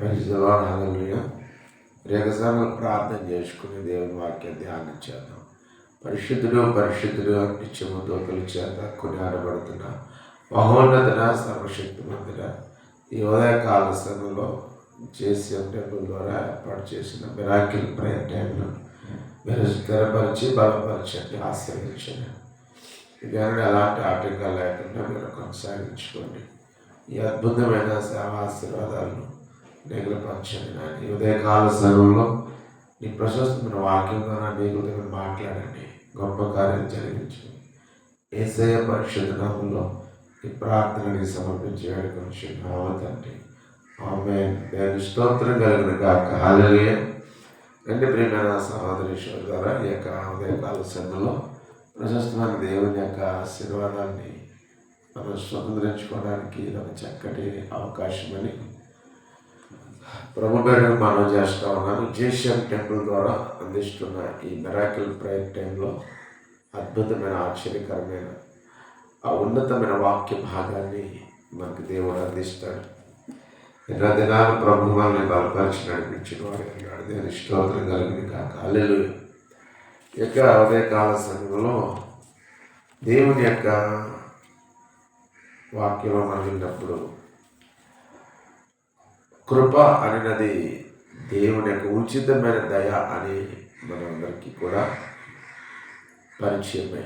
హల్లెలూయ రేగసార్లు ప్రార్థన చేసుకుని దేవుని వాక్యం ధ్యానం చేద్దాం. పరిశుద్ధుడు పరిశుద్ధుడు నిత్యము దోకలు చేత కొనియాడబడుతున్న మహోన్నతుడ సర్వశక్తి మందిర ఈ ఉదయకాల సమయంలో జేసీఎం టెంపుల్ ద్వారా ఏర్పాటు చేసిన మిరాకిల్ ప్రేయర్ టైంలో మీరు స్థిరపరిచి బలపరచండి ఆశ్రయించండి ఇవన్నీ ఎలాంటి ఆటంకాలు లేకుండా మీరు కొనసాగించుకోండి. ఈ అద్భుతమైన సేవ ఆశీర్వాదాలను నిగలపరచండి నాయన. ఈ ఉదయకాల సమయంలో నీ ప్రశస్తమైన వాక్యం ద్వారా నీకు మీరు మాట్లాడండి. గొప్ప కార్యం జరిగించండి. ఏసయ పరిశుద్ధ నామంలో ఈ ప్రార్థనని సమర్పించి వేడుకొని తండ్రి. ఆమె నేను స్తోత్రం కలిగిన కాక హాలలియ రెండు ప్రియమైన సహోదరేశ్వరు ద్వారా ఈ యొక్క ఉదయకాల సమయంలో ప్రశస్తమైన దేవుని యొక్క ఆశీర్వాదాన్ని మనం స్వతంత్రించుకోవడానికి ఇది ఒక చక్కటి అవకాశమని ప్రభు పేరు మనం చేస్తూ ఉన్నాను. జేషియన్ టెంపుల్ ద్వారా అందిస్తున్న ఈ మెరాకిల్ ప్రేయర్ టైంలో అద్భుతమైన ఆశ్చర్యకరమైన ఆ ఉన్నతమైన వాక్య భాగాన్ని మనకు దేవుడు అందిస్తాడు. ఎన్నో దినాలు ప్రభు మనల్ని బలపరిచి నడిపించిన వాడు అన్నాడు దేని స్తోత్రం కలిగింది కాక అల్లెలు యొక్క ఉదయకాల సమయంలో దేవుని యొక్క వాక్యంలో మనం విన్నప్పుడు కృప అనినది దేవుని యొక్క ఉచితమైన దయ అని మనందరికీ కూడా పరిచయమే.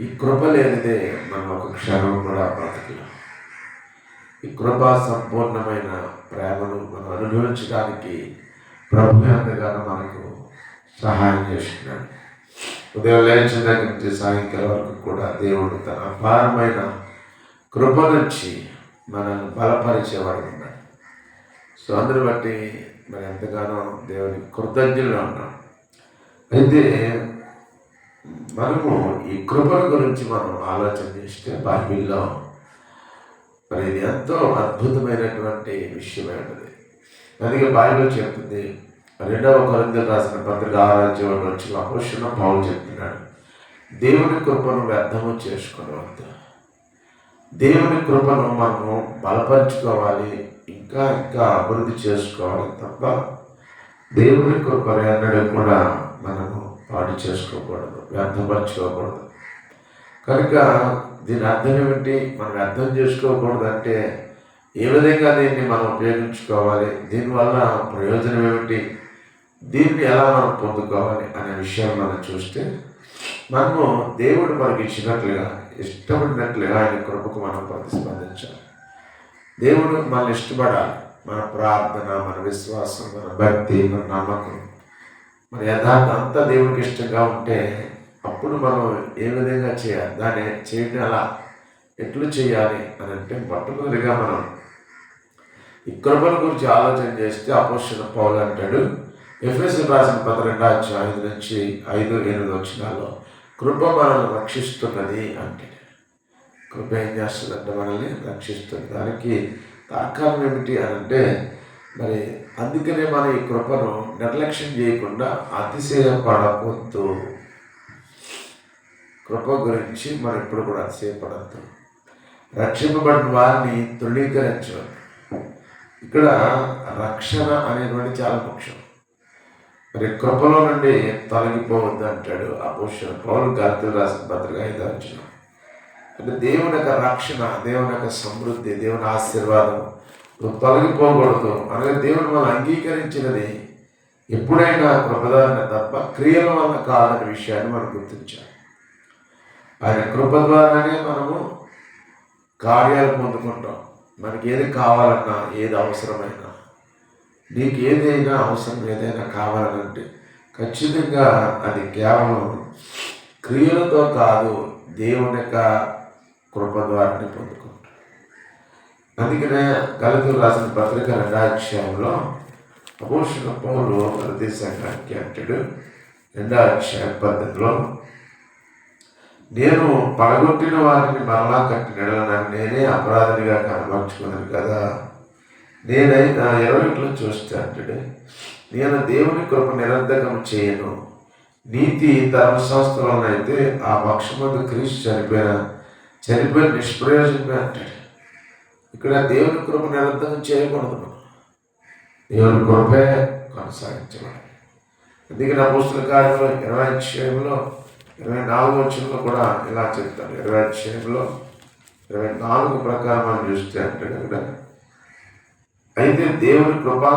ఈ కృప లేనిదే మనం ఒక క్షణం కూడా బ్రతకలేం. ఈ కృప సంపూర్ణమైన ప్రేమను మనం అనుభవించడానికి ప్రభు ఎంతగానో మనకు సహాయం చేస్తున్నాడు. ఉదయం లేచిన దగ్గర నుంచి సాయంకాలం వరకు కూడా దేవుడు తన అపారమైన కృప నుంచి మనల్ని బలపరిచేవాడు. సో అందరి బట్టి మరి ఎంతగానో దేవునికి కృతజ్ఞులు అంటాం అయితే మనము ఈ కృపల గురించి మనం ఆలోచన చేస్తే బైబిల్లో మరి ఇది ఎంతో అద్భుతమైనటువంటి విషయమే ఉంటుంది. అందుకే బైబిల్ చెప్తుంది రెండవ కొరిందలు రాసిన పత్రిక ఆరాధ్యం వచ్చిన అపోషణ పావులు చెప్తున్నాడు దేవుని కృపను వ్యర్థము చేసుకోవద్దు దేవుని కృపను మనము బలపరుచుకోవాలి ఇంకా ఇంకా అభివృద్ధి చేసుకోవాలి తప్ప దేవుని యొక్క ఎన్నడూ కూడా మనము పాటు చేసుకోకూడదు వ్యర్థపరచుకోకూడదు. కనుక దీని అర్థం ఏమిటి? మనం అర్థం చేసుకోకూడదు అంటే ఏ విధంగా దీన్ని మనం ఉపయోగించుకోవాలి? దీనివల్ల ప్రయోజనం ఏమిటి? దీన్ని ఎలా మనం పొందుకోవాలి అనే విషయం మనం చూస్తే మనము దేవుడు మనకి ఇచ్చినట్లుగా ఇష్టపడినట్లుగా ఆయన కృపకు మనం ప్రతిస్పందించాలి. దేవుడు మనల్ని ఇష్టపడాలి. మన ప్రార్థన మన విశ్వాసం మన భక్తి మన నమ్మకం. మన యథార్థం అంతా దేవుడికి ఇష్టంగా ఉంటే అప్పుడు మనం ఏ విధంగా చేయాలి? దాన్ని చేయడం అలా ఎట్లు చేయాలి అని అంటే మొట్టమొదటిగా మనం ఈ కృపల గురించి ఆలోచన చేస్తే అపోషణ పౌలు అంటాడు ఎఫ్ఎస్ రాసిన పదకొండు ఐదు నుంచి ఐదు ఎనిమిది వచ్చినాల్లో కృప మనల్ని రక్షిస్తున్నది అంటే. కృప ఏం చేస్తుందంటే మనల్ని రక్షిస్తుంది. దానికి తార్కాలం ఏమిటి అని అంటే మరి అందుకనే మన ఈ కృపను నిర్లక్ష్యం చేయకుండా అతిశయపడవద్దు కృప గురించి మనం ఇప్పుడు కూడా అతిశయపడద్దు రక్షింపబడిన వారిని తృణీకరించవద్దు. ఇక్కడ రక్షణ అనేటువంటి చాలా ముఖ్యం. మరి కృపలో నుండి తొలగిపోవద్దు అంటాడు ఆ పుష్యం పౌరులు గార్తులు రాసిన పత్రిక ఐదు వచ్చిన అంటే దేవుని యొక్క రక్షణ దేవుని యొక్క సమృద్ధి దేవుని ఆశీర్వాదం. తొలగిపోకూడదు. అనగా దేవుని మనం అంగీకరించినది ఎప్పుడైనా కృపదారణ తప్ప క్రియల వల్ల కాదనే విషయాన్ని మనం గుర్తించాలి. ఆయన కృప ద్వారానే మనము కార్యాలు పొందుకుంటాం. మనకి ఏది కావాలన్నా ఏది అవసరమైనా. నీకు ఏదైనా అవసరం ఏదైనా కావాలనంటే ఖచ్చితంగా అది కేవలం క్రియలతో కాదు దేవుని యొక్క కృప ద్వారానే పొందుకుంటాం అందుకనే కలుగులు రాసిన పత్రిక రెండాధ్యాయంలో అపోషణ పౌలు ప్రతి సంఘానికి అంటాడు పద్ధతిలో నేను పడగొట్టిన వారిని మరలా కట్టి నెడలనని నేనే అపరాధినిగా కనబరుచుకున్నాను కదా. నేనైనా ఇరవైలో చూస్తే అంటాడు నేను దేవుని కృప నిరంతకం చేయను. నీతి ధర్మశాస్త్రంలోనైతే ఆ పక్షమందు క్రీస్తు చనిపోయిన చనిపోయిన నిష్ప్రయోజనంగా అంటాడు. ఇక్కడ దేవుని కృప నిరంతరం చేయకూడదు మనం. దేవుని కృపే కొనసాగించబడాలి. అందుకే నా పుస్తక కార్యంలో ఇరవై అధ్యాయంలో ఇరవై నాలుగు వచ్చంలో కూడా ఇలా చెప్తాను. ఇరవై అధ్యాయంలో ఇరవై నాలుగు ప్రకారం మనం చూస్తే అంటే కనుక అయితే దేవుని కృపా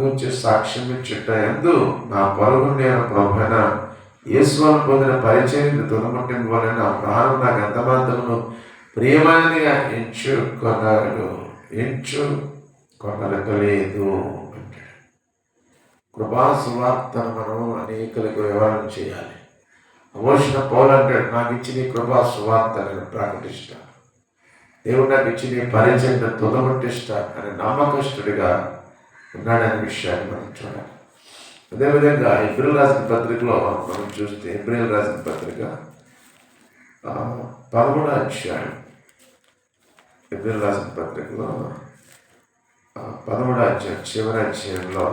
గురించి సాక్ష్యం ఇచ్చుట ఎందు నా పరుగు నేను ప్రభైన యేసువాను పొందిన పరిచయం తుదముట్టిన ఆ నా ప్రాణం నాకు ఎంతమాత్రము ప్రియమైనదిగా ఎంచు ఎంచుకొనగలేదు అంటాడు కృపా సువార్తను మనం అనేకులకు వివరణ చేయాలి. అమోషణ పౌలు అంటాడు నాకు ఇచ్చిన కృపా సువార్త నేను ప్రకటిస్తాను దేవుడు నాకు ఇచ్చిన పరిచయం తుదముట్టిస్తా అని నమ్మకస్తుడిగా ఉన్నాడనే విషయాన్ని మనం చూడాలి. అదేవిధంగా ఏప్రిల్ రాసిన పత్రికలో మనం చూస్తే ఏప్రిల్ రాసిన పత్రిక ఆ, పదమూడో అధ్యాయం. ఏప్రిల్ రాసిన పత్రికలో ఆ, పదమూడో అధ్యాయం చివరి అధ్యాయంలో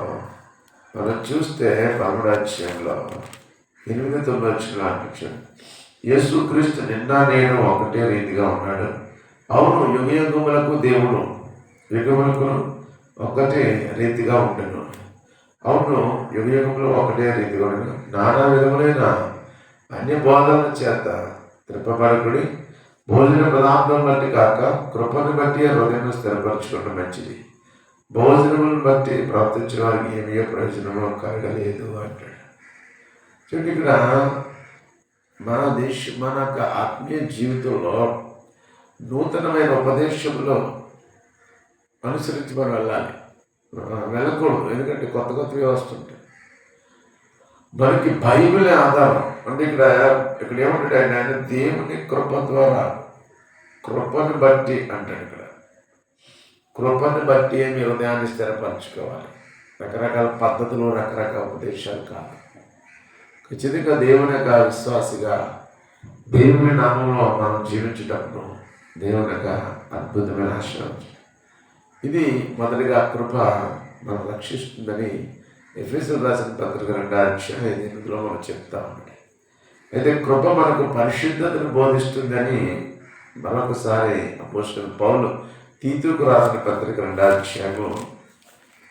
మనం చూస్తే పదమూడో అధ్యాయంలో ఎనిమిది తొమ్మిది వచ్చిన అనిపించాడు యేసుక్రీస్తు నిన్న నేను ఒకటే రీతిగా ఉన్నాడు. అవును యుగయుగములకు దేవుడు యుగములకు ఒకటే రీతిగా ఉండను అవును యుగ యుగంలో ఒకటే రీతిగా ఉండను నానా విధములైన అన్ని బోధనల చేత త్రిప్పబడకుడి భోజన పదార్థం బట్టి కాక కృపను బట్టి హృదయం స్థిరపరచుకోవడం మంచిది. భోజనములను బట్టి ప్రవర్తించిన వారికి ఏమీ ప్రయోజనము కలగలేదు అంటాడు. చూడండి ఇక్కడ మన దేశ మన యొక్క ఆత్మీయ జీవితంలో నూతనమైన ఉపదేశంలో అనుసరించి మనం వెళ్ళాలి. వెళ్ళకూడదు. ఎందుకంటే కొత్త కొత్తవి వస్తుంటాయి మనకి బైబిలే ఆధారం. అంటే ఇక్కడ ఇక్కడ ఏమంటాడు ఆయన? ఆయన దేవుని కృప ద్వారా కృపను బట్టి అంటాడు ఇక్కడ. కృపను బట్టి మీ హృదయాన్ని స్థిరపరచుకోవాలి. రకరకాల పద్ధతులు రకరకాల ఉపదేశాలు కాదు. ఖచ్చితంగా దేవుని యొక్క విశ్వాసిగా దేవుని నామంలో మనం జీవించేటప్పుడు దేవుని యొక్క అద్భుతమైన ఆశీర్వాదం ఇది మొదటిగా కృప మనం రక్షిస్తుందని ఎఫ్ఎస్ఎల్ రాసిన పత్రిక రెండో అధ్యాయం ఎనిమిదిలో మనం చెప్తా అయితే కృప మనకు పరిశుద్ధతను బోధిస్తుందని మరొకసారి అపోజిషన్ పౌలు తీతుకు రాసిన పత్రిక రెండో అధ్యాయము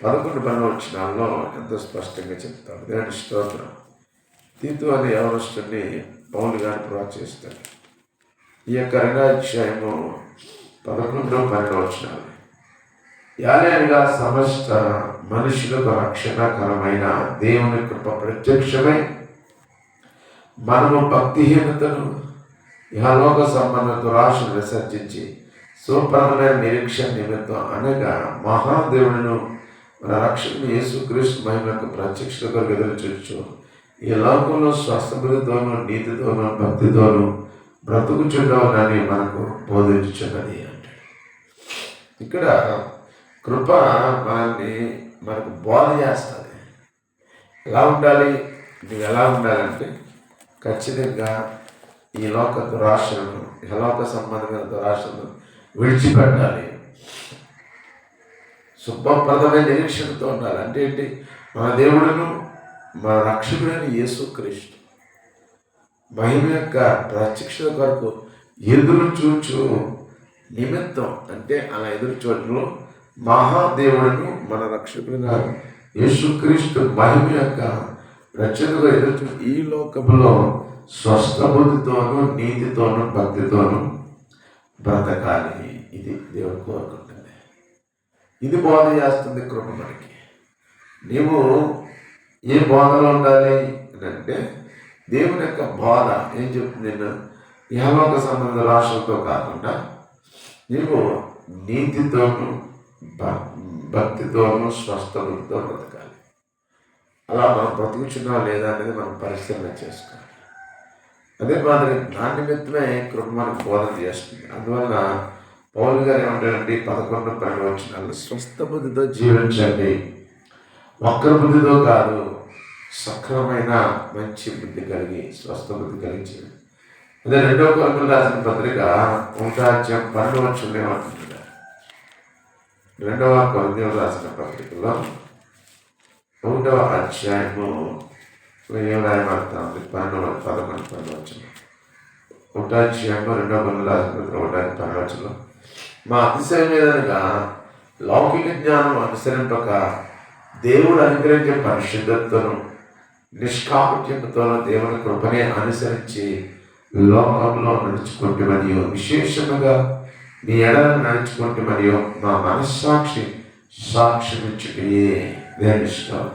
పదకొండు పనులు వచ్చినాల్లో ఎంతో స్పష్టంగా చెప్తాడు దేవుని స్తోత్రం. తీతు అనే యవనస్తుడిని పౌలు గారు ప్రోత్సహిస్తాడు ఈ యొక్క రెండో అధ్యాయము పదకొండు పన్నెండు వచ్చినాలు యాలేనుగా సమస్త మనుషులకు రక్షణకరమైన దేవుని కృప ప్రత్యక్షమై మనము భక్తిహీనతను ఇహలోక సంబంధ దురాశను విసర్జించి సూపరమైన నిరీక్షణ నిమిత్తం అనగా మహాదేవుడును మన రక్షణ యేసుక్రీస్తు మహిమకు ప్రత్యక్షత కొరకు ఎదురు ఈ లోకంలో స్వస్థబుద్ధితోనూ నీతితోనూ భక్తితోనూ బ్రతుకుచుండవనని మనకు బోధించుచున్నది అంటే ఇక్కడ కృప మనల్ని మనకు బోధ చేస్తుంది. ఎలా ఉండాలి? నువ్వు ఎలా ఉండాలంటే ఖచ్చితంగా ఈ లోక దురాశలను ఇహలోక సంబంధమైన దురాశలను విడిచిపెట్టాలి. శుభప్రదమైన నిరీక్షణతో ఉండాలి. అంటే ఏంటి? మన దేవుడును మన రక్షకుడైన యేసుక్రీస్తు మహిమ యొక్క ప్రత్యక్షత కొరకు ఎదురు చూచు నిమిత్తం అంటే అలా ఎదురు చూడటంలో మహాదేవుడిని మన రక్షకుడిగా యేసుక్రీస్తు మహిమ యొక్క రక్షణగా ఎదురు ఈ లోకంలో స్వస్థ బుద్ధితోనూ నీతితోనూ భక్తితోనూ బ్రతకాలి. ఇది దేవుడు కోరుకుంటుంది. ఇది బోధ చేస్తుంది కృప మనకి. నీవు ఏ బోధలో ఉండాలి అంటే దేవుని యొక్క బోధ ఏం చెప్తుంది నేను ఇహలోక సంబంధ రాష్ట్రంతో కాకుండా నీవు నీతితోనూ భ- స్వస్థ స్వస్థతతో బ్రతకాలి. అలా మనం బ్రతుకుచున్నా లేదా అనేది మనం పరిశీలన చేసుకోవాలి. అదే మాదిరి నా నిమిత్తమే కృప మనకు బోధన చేస్తుంది. అందువల్ల పౌలు గారు ఏమంటారండి పదకొండు పన్నెండు వచ్చిన స్వస్థ బుద్ధితో జీవించండి. వక్ర బుద్ధితో కాదు సక్రమైన మంచి బుద్ధి కలిగి స్వస్థ బుద్ధి కలిగి అదే రెండో కొరకు రాసిన పత్రిక ఒకటాధ్యాయం పన్నెండు వచ్చిన ఏమంటున్నారు రెండవ కొరందీలు రాసిన పత్రికలో ఒకటవ అధ్యాయము ఏం రాయబడతా ఉంది పన్నెండు పదకొండు పన్నెండు ఒకటో అధ్యాయము రెండవ పనులు రాసిన ఒకటానికి పన్నెండు మా అతిశయం ఏదనగా లౌకిక జ్ఞానం అనుసరింపక దేవుడు అనుగ్రహించే పరిశుద్ధతను నిష్కాపట్యంతోనూ దేవుని కృపనే అనుసరించి లోకంలో నడుచుకుంటే మరియు విశేషముగా మీ ఎడలను నడుచుకుంటే మరియు మా మనస్సాక్షి సాక్ష్యం ఇచ్చుటే నేను ఇష్టం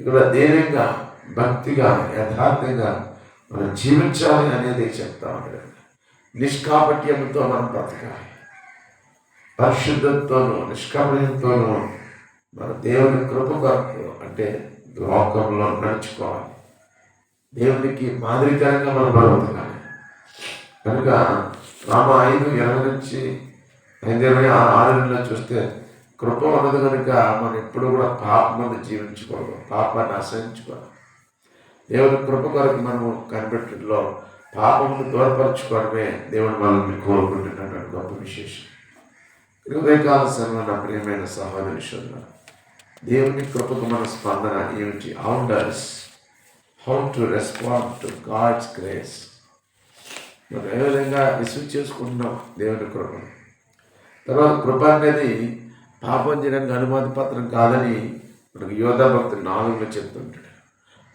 ఇక్కడ ధైర్యంగా భక్తిగా యథార్థంగా మనం జీవించాలి అనేది చెప్తా ఉంటాడు నిష్కాపట్యంతో మనం బ్రతకాలి. పరిశుద్ధంతోనూ నిష్కాపట్యంతోనూ మన దేవుని కృప కొరకు అంటే లోకంలో నడుచుకోవాలి. దేవునికి మాదిరికరంగా మనం బ్రతకాలి. కనుక రామ ఐదు ఇరవై నుంచి ఐదు ఇరవై ఆరు నెలలో చూస్తే కృప ఉన్నది కనుక మనం ఎప్పుడు కూడా పాప మీద జీవించుకోవాలి పాపాన్ని ఆశ్రయించుకోవాలి. దేవుని కృప కొరకు మనము కనిపెట్టడంలో పాపమును దూరపరచుకోవడమే దేవుని మనల్ని కోరుకుంటున్నటువంటి గొప్ప విశేషం. హృదయకాల సమయంలో నా ప్రియమైన సహోదరి సోదరు దేవుని కృపకు మన స్పందన ఏమిటి? How does how to respond to God's grace మనం ఏ విధంగా రిసీవ్ చేసుకుంటున్నాం దేవుని కృప. తర్వాత కృప అనేది పాపం చేయడానికి అనుమతి పత్రం కాదని మనకు యోధా భక్తులు నాలుగులో చెప్తుంటాడు.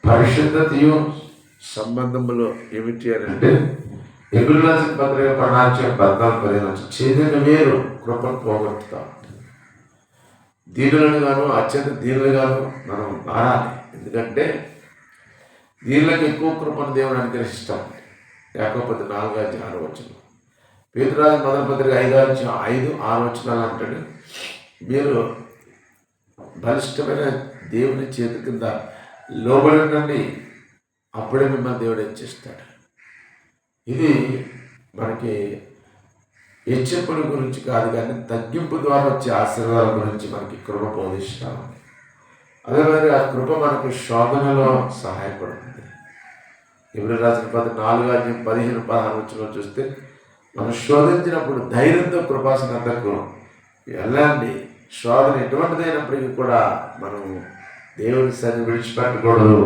పరిశుద్ధతయు సంబంధంలో ఏమిటి అని అంటే ఎగురు రాసిన పత్రిక ప్రణాళిక పద్నాలుగు పదిహేను చేదిన వేరు కృపను పోగొట్టుతాం. దీనులను గాను అత్యంత దీనులుగాను మనం మారాలి. ఎందుకంటే దీనిలకు ఎక్కువ కృపను దేవుడు అనుగ్రహిస్తాం లేకపోతే నాలుగు అధ్యాయం ఆరు వచ్చిన పేదరాజు మొదల పత్రిక ఐదు అధ్యాయం ఐదు ఆరు వచ్చినాలు అంటాడు. మీరు బలిష్టమైన దేవుని చేతి కింద లోబడి అప్పుడే మిమ్మల్ని దేవుడు హెచ్చిస్తాడు. ఇది మనకి హెచ్చింపుల గురించి కాదు కానీ తగ్గింపు ద్వారా వచ్చే ఆశీర్వాదాల గురించి మనకి కృప బోధిస్తాము అదే మరి ఆ కృప మనకి శోధనలో సహాయపడుతుంది. ఇప్పుడు రాసిన పది నాలుగు అధ్యయం పదిహేను పదహారు వచ్చిన చూస్తే మనం శోధించినప్పుడు ధైర్యంతో కృపాసనందకు వెళ్ళండి శోధన ఎటువంటిదైనప్పటికీ కూడా మనం దేవుని సన్ని విడిచిపెట్టకూడదు.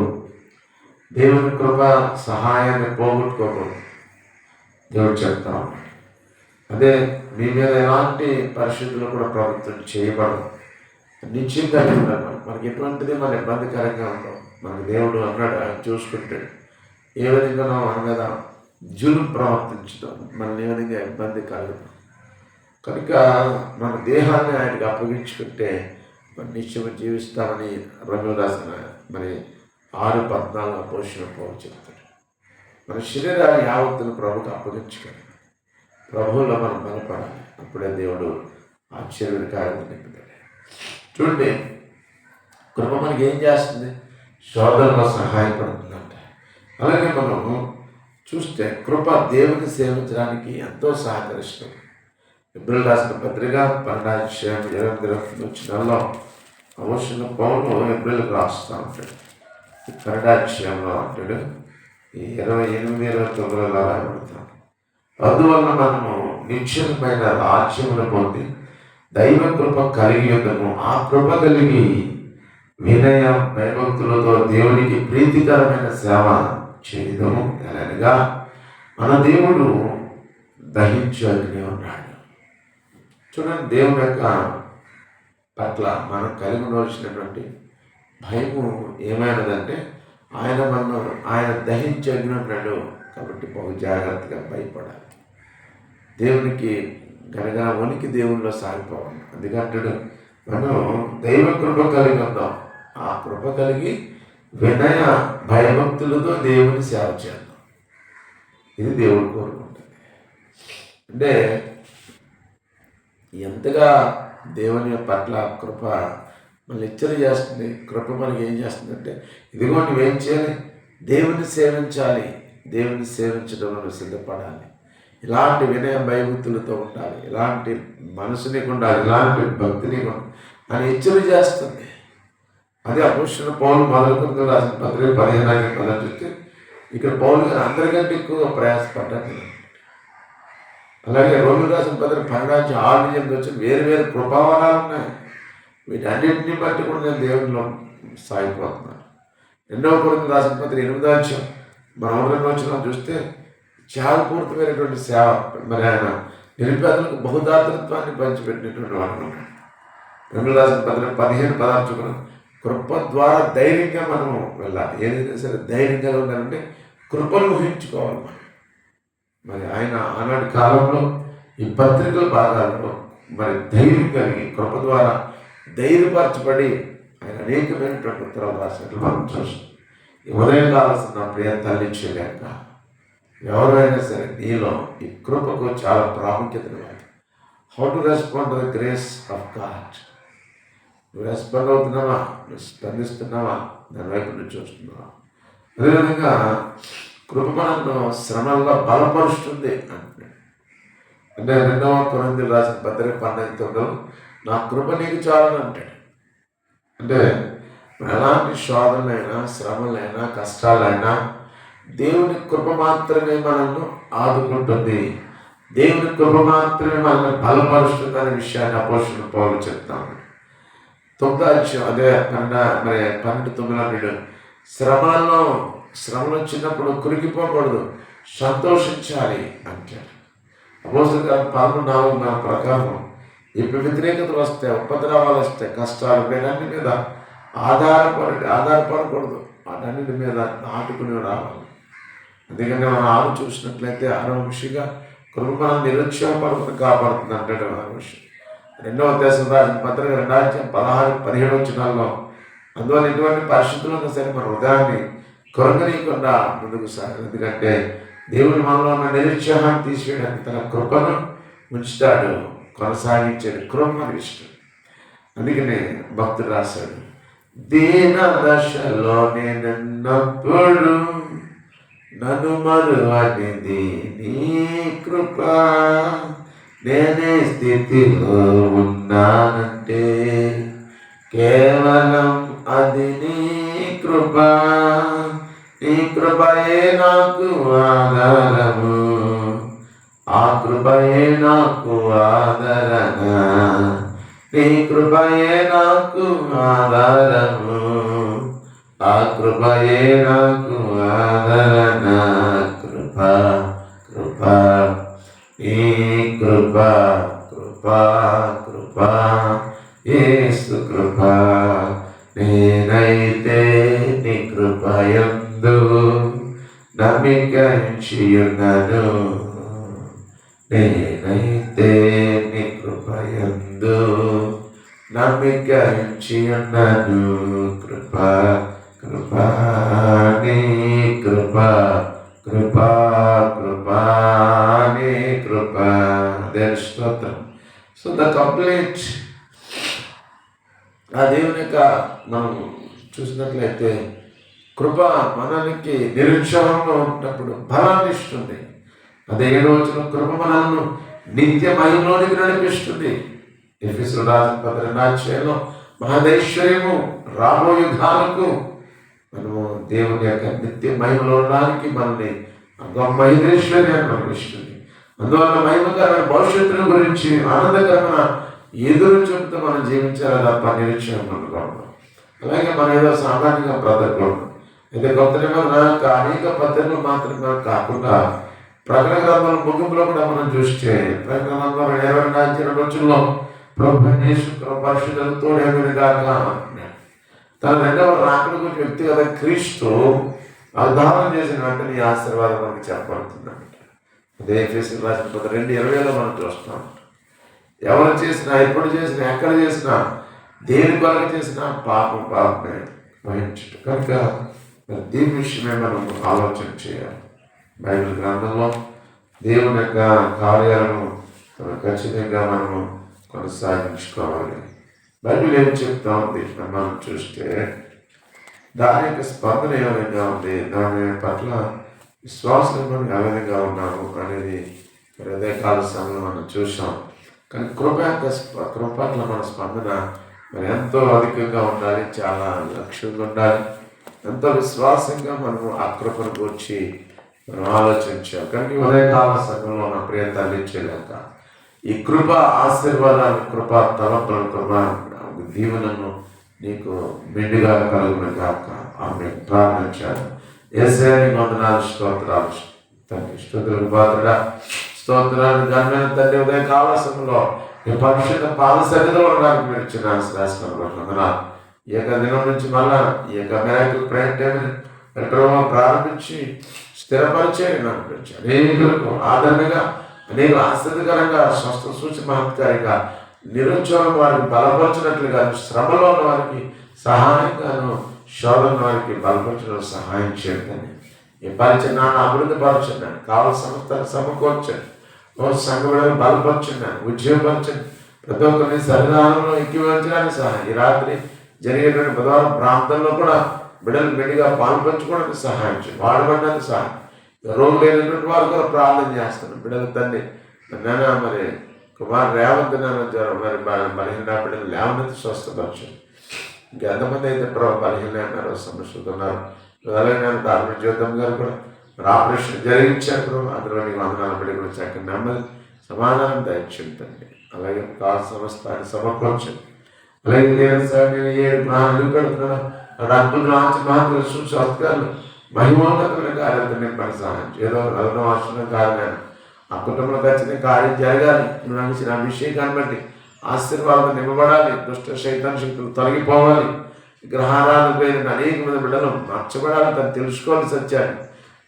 దేవుని కృప సహాయాన్ని పోగొట్టుకోకూడదు. దేవుడు చెప్తా అదే మీ మీద ఎలాంటి పరిస్థితులు కూడా ప్రభుత్వం చేయబడదు. నిశ్చింతగా ఉండాలి మనకి ఎటువంటిది మన ఇబ్బందికరంగా ఉండవు మనకు దేవుడు అన్నాడు ఆయన చూసుకుంటాడు. ఏ విధంగా మనం మీద జులు ప్రవర్తించడం మనల్ని ఏ విధంగా ఇబ్బంది కలగదు కనుక మన దేహాన్ని ఆయనకి అప్పగించుకుంటే మన జీవిస్తామని రవి రాసిన మరి ఆరు పద్నాలుగు పోషణ ప్రభు చెప్తాడు. మన శరీరాన్ని యావత్తును ప్రభుకు అప్పగించుకోండి. ప్రభువులో మనం బలపడాలి. అప్పుడే దేవుడు ఆశ్చర్య కార్యం నింపుతాడు. చూడండి కృప మనకి ఏం చేస్తుంది? శోధనలో సహాయపడుతుంది అలాగే మనం చూస్తే కృప దేవుని సేవించడానికి ఎంతో సహకరిస్తుంది. ఇబ్రిల్ రాసిన పత్రిక పన్నెండు ఇరవై వచ్చిన అవసరం పౌరులు ఇబ్రిల్కి రాస్తూ ఉంటాడు. కన్నడాక్షయంలో అంటాడు ఈ ఇరవై ఎనిమిది ఇరవై తొమ్మిదిలో రాయబడతాం అందువల్ల మనము నిశ్చయమైన రాజ్యమును పొంది దైవ కృప కలిగి ఉందము ఆ కృప కలిగి వినయ భయభక్తులతో దేవునికి ప్రీతికరమైన సేవ చేయదము ఎలాగా మన దేవుడు దహించు అగ్ని ఉన్నాడు చూడండి దేవుని యొక్క పట్ల మనం కలిగి ఉండవలసినటువంటి భయము ఏమైనదంటే ఆయన మనం ఆయన దహించి అగ్ని ఉన్నాడు కాబట్టి బహు జాగ్రత్తగా భయపడాలి. దేవునికి గనగన ఉనికి దేవుల్లో సాగిపోవాలి. అందుకంటాడు మనం దైవ కృప కలిగి ఉందాం. ఆ కృప కలిగి వినయ భయభక్తులతో దేవుని సేవ చేద్దాం. ఇది దేవుడు కోరుకుంటుంది. అంటే ఎంతగా దేవుని పట్ల కృప మనల్ని హెచ్చరిక చేస్తుంది కృప మనకి ఏం చేస్తుందంటే ఇదిగో నువ్వేం చేయాలి? దేవుని సేవించాలి. దేవుని సేవించడంలో సిద్ధపడాలి. ఇలాంటి వినయ భయభక్తులతో ఉండాలి. ఇలాంటి మనసుని ఉండాలి ఇలాంటి భక్తిని ఉండాలి అని హెచ్చరిక చేస్తుంది. అదే అపోషణ పవన్ మొదలుకొని రాసిన పత్రిక పదిహేను పదం చూస్తే ఇక్కడ పవన్ గారు అందరికంటే ఎక్కువగా ప్రయాసపడ్డారు. అలాగే రోమిల్ రాసిన పత్రిక పన్నెండు ఆరు నుంచి వచ్చి వేరు వేరు కృపావరాలు ఉన్నాయి. వీటన్నింటినీ బట్టి కూడా నేను దేవునిలో సాగిపోతున్నాను. రెండవ కొరకు రాసిన పత్రిక ఎనిమిదో వచ్చాం మనం వచ్చిన చూస్తే త్యాగపూర్తమైనటువంటి సేవ మరి ఆయన నిరుపేదలకు బహుదాతృత్వాన్ని పంచిపెట్టినటువంటి వాడు రెండు రాసిన పత్రిక పదిహేను పదార్థం కృప ద్వారా ధైర్యంగా మనం వెళ్ళాలి. ఏదైనా సరే ధైర్యంగా ఉండాలంటే కృపను ఊహించుకోవాలి మనం. మరి ఆయన ఆనాటి కాలంలో ఈ పత్రికల భాగాల్లో మరి ధైర్యం కలిగి కృప ద్వారా ధైర్యపరచబడి ఆయన అనేకమైనటువంటి ఉత్తరాలు రాసినట్లు మనం చూస్తాం. ఉదయం కావాల్సిన ప్రియ తల్లి చేయలేక ఎవరైనా సరే నీలో ఈ కృపకు చాలా ప్రాముఖ్యత how to respond the grace of God నువ్వు రెస్పాండ్ అవుతున్నావా? నువ్వు స్పందిస్తున్నావా? దాని వైపు నువ్వు చూస్తున్నావా అదేవిధంగా కృప మనల్ని శ్రమల్లో బలపరుస్తుంది అంటున్నాడు. అంటే రెండవ కొరంది రాసిన పత్రిక పన్నెండు నా కృప నీకు చాలని అంటాడు. అంటే ఎలాంటి శోధనలైనా శ్రమలైనా కష్టాలైనా దేవుని కృప మాత్రమే మనల్ని ఆదుకుంటుంది. దేవుని కృప మాత్రమే మనల్ని బలపరుస్తుంది అనే విషయాన్ని అపోషణ పౌరులు చెప్తాము తొమ్మిదో అధ్యాయం అదే పన్నెండు మరి పన్నెండు తొమ్మిది వీడు శ్రమలో శ్రమలు వచ్చినప్పుడు కురికిపోకూడదు సంతోషించాలి అంటాడు. అపోసల గారు పదకొండు నాలుగు నా ప్రకారం ఇప్పుడు వ్యతిరేకతలు వస్తే ఉపద్రవాలు వస్తే కష్టాలు వీటన్నిటి మీద ఆధారపడి ఆధారపడకూడదు. వాటన్నిటి మీద నాటుకుని రావాలి. అందుకని మనం ఆరు చూసినట్లయితే ఆరో విషయంగా కృప మనం నిరుత్సాహపడకుండా కాపాడుతుంది అంటాడు ఆరో విషయం. రెండవ దేశం పత్రిక రెండాధ్యాయం పదహారు పదిహేడు వచ్చినాల్లో అందువల్ల ఎటువంటి పరిస్థితుల్లో సరే మన హృదయాన్ని కొరగనీయకుండా ముందుకు సాగాలి ఎందుకంటే దేవుడు మనలో ఉన్న నిరుత్సాహాన్ని తీసివేయడానికి తన కృపను ఉంచుతాడు కొనసాగించాడు కృప ఇష్టం అందుకనే భక్తుడు రాశాడు దీన దశలో నేనున్నప్పుడు నన్ను మరువనిది నీ కృప నేనే స్థితిలో ఉన్నానంటే కేవలం అది నీ కృప. నీ కృపయే నాకు ఆధారము ఆ కృపయే నాకు ఆదరణ నీ కృపయే నాకు ఆధారము ఆ కృపయే నాకు ఆదరణ. కృప కృప. ఈ కృప కృప కృప ఏసు కృప. నేనైతే నీ కృపయందు నమ్మికరించియున్నను. నేనైతే నీ కృపయందు నమ్మికరించియున్నను. కృప కృప నీ కృప కృప కృపా నీ కృప. దేని స్తోత్రం. సో ద కంప్లీట్ ఆ దేవుని యొక్క మనం చూసినట్లయితే కృప మనకి నిరుత్సాహంలో ఉన్నప్పుడు బలాన్ని ఇస్తుంది. అదే ఏడు వచ్చిన కృప మనల్ని నిత్య మహిమలోనికి నడిపిస్తుంది. ఎఫిసులు రాసిన నాచయంలో మహదేశ్వర్యము రాబోయే యుగాలకు మనము దేవుని యొక్క నిత్య మహిమలో ఉండడానికి మనల్ని మహిదేశ్వర్యాన్ని మనకి ఇస్తుంది అందువల్ల మహిమకరమైన భవిష్యత్తును గురించి ఆనందకరమైన ఎదురు చెబుతూ మనం జీవించాలి తప్ప నిరీక్షణ ఉండకూడదు అలాగే మనం ఏదో సామాన్యంగా బ్రతకూడదు అయితే కొత్త నిబంధన యొక్క అనేక పద్ధతులు మాత్రమే కాకుండా ప్రకటన గ్రంథాల ముగింపులో కూడా మనం చూస్తే ప్రకటన గ్రంథంలో ఇరవై నాలుగు రోజుల్లో ప్రభు పరిశుద్ధులతో కాక తన రెండవ రాకడ గురించి వ్యక్తిగత క్రీస్తు అవధానం చేసిన వెంటనే ఆశీర్వాదం మనకి చెప్పబడుతున్నాడు అదే ఫేసి రాసిన పద రెండు ఇరవైలో మనం చూస్తున్నాం. ఎవరు చేసినా ఎప్పుడు చేసినా ఎక్కడ చేసినా దేని కొరకు చేసినా పాపం పాపమే వహించటం కనుక మరి దీని విషయమే మనం ఆలోచన చేయాలి. బైబిల్ గ్రంథంలో దేవుని యొక్క కార్యాలను ఖచ్చితంగా మనము కొనసాగించుకోవాలి. బైబిల్ ఏం చెప్తా ఉంది? మనం చూస్తే దాని యొక్క స్పందన ఏ విధంగా ఉంది? దాని పట్ల విశ్వాసంలో మనం ఏ ఉన్నాము అనేది హృదయకాల అదే సమయంలో మనం చూసాం కానీ కృప యొక్క స్ప- కృప పట్ల మన స్పందన మరి ఎంతో అధికంగా ఉండాలి చాలా లక్ష్యంగా ఉండాలి. ఎంతో విశ్వాసంగా మనము ఆ కృపను గురించి మనం ఆలోచించాం. కానీ ఉదయకాల సమయంలో నా ప్రియ తల్లించలేక ఈ కృప ఆశీర్వాదాలు కృప తలపులను కృప దీవెనను నీకు మెండుగా కలుగును కాక ఆమె ప్రార్థించాను ఏసాని వందనాలు స్తోత్రాలు. తండ్రి స్తోత్రులకు పాత్రడా స్తోత్రాలు. ఘనమైన తండ్రి ఉదయం కావాల్సంలో సమయంలో ఈ పరిశుద్ధ పాద సన్నిధిలో ఉండడానికి మీరు ఇచ్చిన శాసనం వందనాలు. ఈ యొక్క దినం నుంచి మళ్ళా ఈ యొక్క మేరకు ప్రయత్నం ప్రభావం ప్రారంభించి స్థిరపరిచేది నాకు అనేకులకు ఆదరణగా అనేక ఆశ్చర్యకరంగా స్వస్థ సూచి మహత్కారిగా నిరుద్యోగం వారికి బలపరచినట్లుగా శ్రమలో ఉన్న వారికి సహాయంగాను శోధన వారికి బలపరచడం సహాయం చేయదని ఈ పరిచయం నాన్న అభివృద్ధి పరచండి. కావాల్సిన సంస్థలు సమకూర్చండి. ఓ సంఘం బలపరచున్నాను ఉద్యోగపరచండి ప్రతి ఒక్కరిని సన్నిధానంలో ఎక్కివించడానికి సహాయం. ఈ రాత్రి జరిగేటువంటి బుధవారం ప్రాంతంలో కూడా బిడ్డలు మెడిగా పాల్పంచుకోవడానికి సహాయం చేయండి. వాడబడడానికి సహాయం. రోగులు లేనటువంటి వారు కూడా ప్రార్థన చేస్తున్నాం బిడ్డల తండ్రి నాన్న మరి కుమార్ రేవంత్ నాన్న జ్వరం. మరి బలహీన బిడ్డలు లేవనైతే స్వస్థపరచండి. ఇంకెంతమంది అయితే ప్రభావ బలహీన అన్నారు సమస్యలు ఉన్నారు అలాగే నేను జ్యోతం గారు కూడా మరి ఆపరేషన్ జరిగించారు ప్రభు అందులో నీకు వందనాలు పడి కూడా చక్కని నెమ్మది సమాధానం దయచేయండి. అలాగే కాల్ సంస్థాన్ని సమకూర్చండి. అలాగే నేను సార్ నేను ఏడు ప్రాణాలు పెడుతున్నాను అద్భుతం. ఆచి మహత్వ మహిమోన్నతమైన కార్యాలతో నేను పని సహాయం ఏదో నలభై వర్షం కారణాన్ని ఆ కుటుంబంలో ఖచ్చితంగా కార్యం జరగాలి. నువ్వు నాకు ఇచ్చిన అభిషేకాన్ని బట్టి ఆశీర్వాదం నిమ్మబడాలి దుష్ట శైతాన్ శక్తులు తొలగిపోవాలి. గ్రహారాధన పేరిన అనేక మంది బిడ్డలు మార్చబడాలి తను తెలుసుకోవాలి సత్యాన్ని.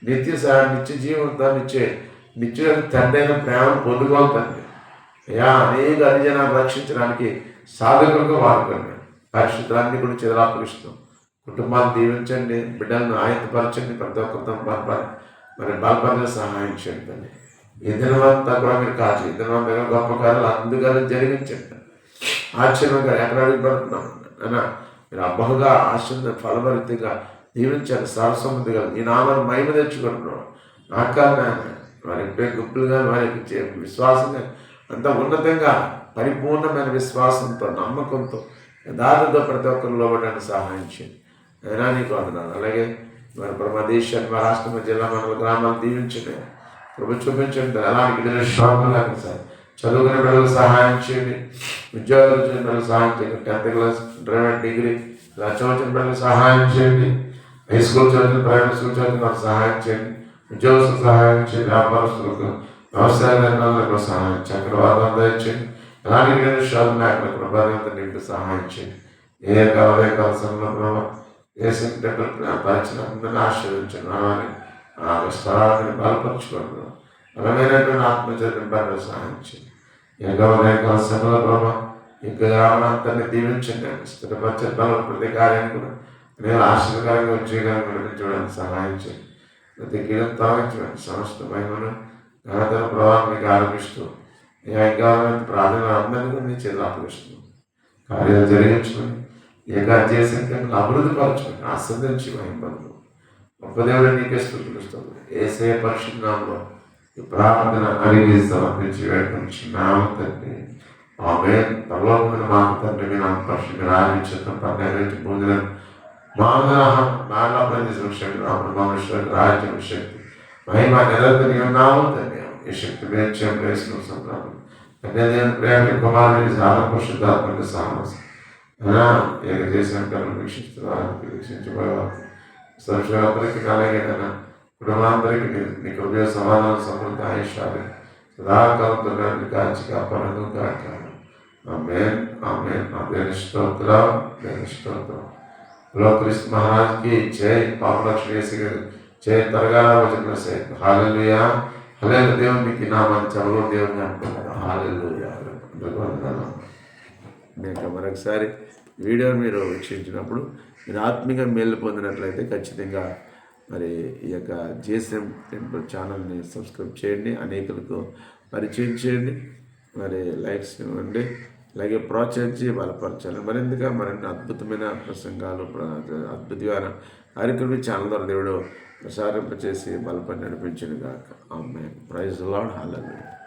నిత్య సా- నిత్య జీవితాన్ని ఇచ్చే నిత్య తండ్రి అయిన ప్రేమను పొందుకోవాలి తండ్రి. అయ్యా అనేక అనిజనాలు రక్షించడానికి సాధకులుగా వాడుకోండి. పరిశుద్ధాన్ని కూడా చెదరాపరిస్తాం కుటుంబాన్ని దీవించండి బిడ్డలను ఆయత్తపరచండి ప్రతి ఒక్కరితో బలపరి మరి బలపరిచే సహాయం చేయండి ఈ దినమంతా కూడా మీరు కాచి ఈ మీద గొప్ప కార్యాలు అందుకని జరిగించండి ఆశ్చర్యంగా ఎక్కడ అడిగిపడుతున్నాం? అన్న మీరు అబ్బహగా ఆశ్చర్య ఫలభరితంగా దీవించాలి సరస్వతిగా ఈ నామాన్ని మహిమ తెచ్చుకుంటున్నాం. నాకాలు నాయన వారి గుప్పులుగా వారికి చే- విశ్వాసంగా అంత ఉన్నతంగా పరిపూర్ణమైన విశ్వాసంతో నమ్మకంతో యథార్థతో ప్రతి ఒక్కరు లోబడడానికి సహాయం చేయండి అయినా నీకు వందనాలు. అలాగే మరి ఇప్పుడు మా దేశాన్ని మా రాష్ట్రం జిల్లా మండల గ్రామాలు దీవించండి ప్రభుత్వం చూపించండి. అలాంటి గిన్నెల షాపులు లేక సార్. చదువుకునే పిల్లలకు సహాయం చేయండి. ఉద్యోగాలు వచ్చిన పిల్లలకు సహాయం చేయండి. టెన్త్ క్లాస్ డ్రైవర్ డిగ్రీ ఇలా చదువుతున్న పిల్లలకు సహాయం చేయండి. హై స్కూల్ చదువుతున్న ప్రైవేట్ స్కూల్ చదువుతున్న వాళ్ళకి సహాయం చేయండి. ఉద్యోగస్తులకు సహాయం చేయండి. వ్యాపారస్తులకు వ్యవసాయ రంగాలకు సహాయం చేయండి. అక్కడ వాదం దయచేయండి. ఎలాంటి గిన్నెల షాపులు లేకుండా ప్రభావంతో నింపి సహాయం చేయండి. ఏ కాలే కాల సమయంలో ప్రభావ. ఏ సెంటర్ పరిచిన అందరినీ ఆశీర్వించండి మనల్ని ఆ బలపరచుకోండి. బలమైనటువంటి ఆత్మచర్యం పనులు సహాయం చేయండి ఎగవలేక సభల ప్రభావ ఇంకా గ్రామాంతాన్ని దీవించండి. స్థిరపరిచే బలం ప్రతి కార్యం కూడా నేను ఆశీర్వాదంగా ఉద్యోగాన్ని నడిపించడానికి సహాయం చేయండి. ప్రతి కీలం తొలగించండి. సమస్త మహిమను ఘనతల ప్రభావం మీకు ఆరోపిస్తూ ఇంకా ప్రార్థన అందరినీ కూడా నీ చేతులు అప్పగిస్తున్నాం. కార్యాలు జరిగించుకొని ఏకా చేసిన అభివృద్ధి పరచుకొని ఆస్వాదించి మహిమను గొప్ప నీకే స్థుతిస్తాం ఏసే పరిశుద్ధంలో ఈ ప్రార్థన అడిగి సమర్పించి వేడుకొచ్చున్నాము తండ్రి ఆమె పరలోకమైన మా తండ్రి మీ నామ పరిశుద్ధ రాజించడం పన్నెండు పొందిన మానవ నాన్న ప్రదేశం శక్తి రాముడు రాజ్యం శక్తి మహిమ నిరంతరం ఉన్నాము తండ్రి ఈ శక్తి వేచ్యం వేసిన సంతానం తండ్రి ప్రేమ కుమారుని చాలా పరిశుద్ధాత్మక ఏక చేసిన వీక్షిస్తున్నారు సర్వత్రికి అలాగేనా కుటుంబాంతరికి నీకు ఉపయోగ సమాధానం సమృద్ధి ఆయుష్యాలు సదాకాలం నన్ను కాచి కాపాడను కాక ఆమె ఆమె నా దేని స్తోత్రం దేని స్తోత్రం. లోక్రిస్తు మహారాజ్కి జై పాపలక్ష్మి వేసి జై త్వరగా వచ్చిన సైతం హాలెలుయా. హలేలు దేవునికి నామాన్ని చదువు దేవుని అనుకున్నాడు హాలెలుయా. మీకు మరొకసారి వీడియో మీరు వీక్షించినప్పుడు మీరు ఆత్మీయంగా మేలు పొందినట్లయితే ఖచ్చితంగా మరి ఈ యొక్క జేసీఎం టెంపుల్ ఛానల్ని సబ్స్క్రైబ్ చేయండి అనేకులకు పరిచయం చేయండి మరి లైక్స్ ఇవ్వండి అలాగే ప్రోత్సహించి బలపరచాలి. మరింతగా మరిన్ని అద్భుతమైన ప్రసంగాలు ప్ర- అద్భుతమైన కార్యక్రమం ఛానల్ ద్వారా దేవుడు ప్రసారింపచేసి బలపడి నడిపించిన గాక ఆమె ప్రైజ్ లాడ్ హాల్